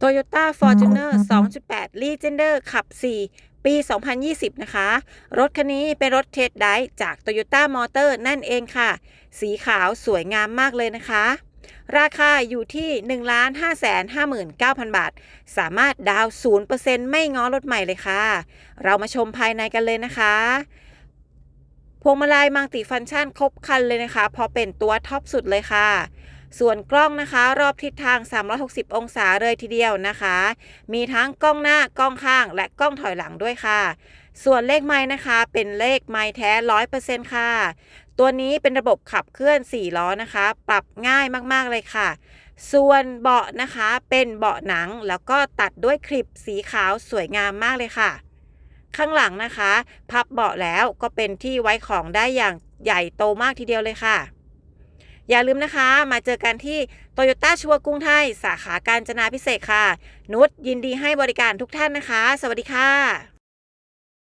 Toyota Fortuner 2.8 Legender ขับ 4 ปี 2020 นะคะ รถคันนี้เป็นรถเทสไดจาก Toyota Motor นั่นเองค่ะ สีขาวสวยงามมากเลยนะคะ ราคาอยู่ที่ 1 5 5 9 0 0 0 บาท สามารถดาวน์0%ไม่ง้อรถใหม่เลยค่ะ เรามาชมภายในกันเลยนะคะพวงมาลัยมังติฟังก์ชันครบคันเลยนะคะเพราะเป็นตัวท็อปสุดเลยค่ะ ส่วนกล้องนะคะ รอบทิศทาง 360 องศาเลยทีเดียวนะคะ มีทั้งกล้องหน้ากล้องข้าง และกล้องถอยหลังด้วยค่ะ ส่วนเลขไม้นะคะ เป็นเลขไม้แท้ 100%ค่ะ ตัวนี้เป็นระบบขับเคลื่อน 4 ล้อนะคะ ปรับง่ายมากๆเลยค่ะ ส่วนเบาะนะคะเป็นเบาะหนังแล้วก็ตัดด้วยคลิปสีขาวสวยงามมากเลยค่ะ ข้างหลังนะคะ พับเบาะแล้วก็เป็นที่ไว้ของได้อย่างใหญ่โตมากทีเดียวเลยค่ะ อย่าลืมนะคะ มาเจอกันที่โตโยต้าชัวกรุงไทย สาขาการจนาพิเศษค่ะ นุชยินดีให้บริการทุกท่านนะคะ สวัสดีค่ะ